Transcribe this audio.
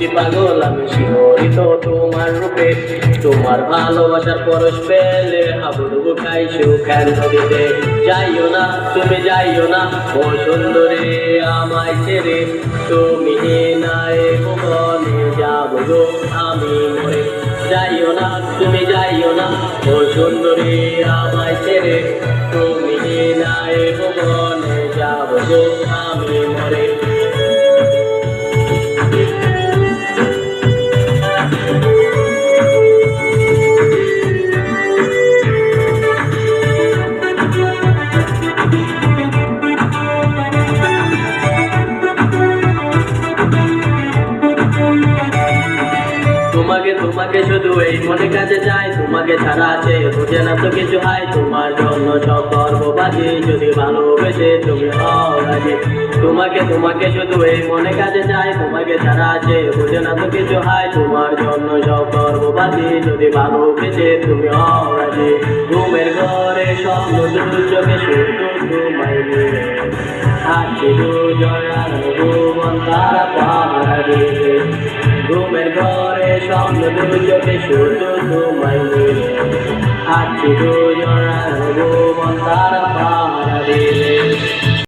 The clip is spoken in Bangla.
হচ্ছি পাগল, আমি শিহরিত তোমার রূপে। তোমার ভালোবাসার পরশ পেলে হাবুডুবু খাই সুখের নদীতে। যাইও না, তুমি যাইও না, ও সুন্দরী, আমায় ছেড়ে। তুমি নাই ভুবনে যাব গো, আমি মরে। যাইও না, তুমি যাইও না, ও সুন্দরী, আমায় ছেড়ে। তুমি নাই ভুবনে যাব গো। তোমাকে তোমাকে শুধু এই মনে কাছে চাই। তোমাকে ছাড়া আছে, বুঝে না তো কিছু হয়। তোমার জন্য সব গর্ববাদী যদি ভালোবেসে তুমি হও তোমাকে তোমাকে শুধু এই মনে কাছে চাই। তোমাকে ছাড়া আছে, বুঝে না তো কিছু হয়। তোমার জন্য সব গর্ববাদী যদি ভালোবেসে তুমি হও ঘুমের ঘরে স্বপ্ন দু চোখে শুধু তোমায় নিয়ে আছি দুজন ঘরে স্বপ্ন দু চোখে শুধু তোমায় নিয়ে আছি দুজন আর ভুবন তারা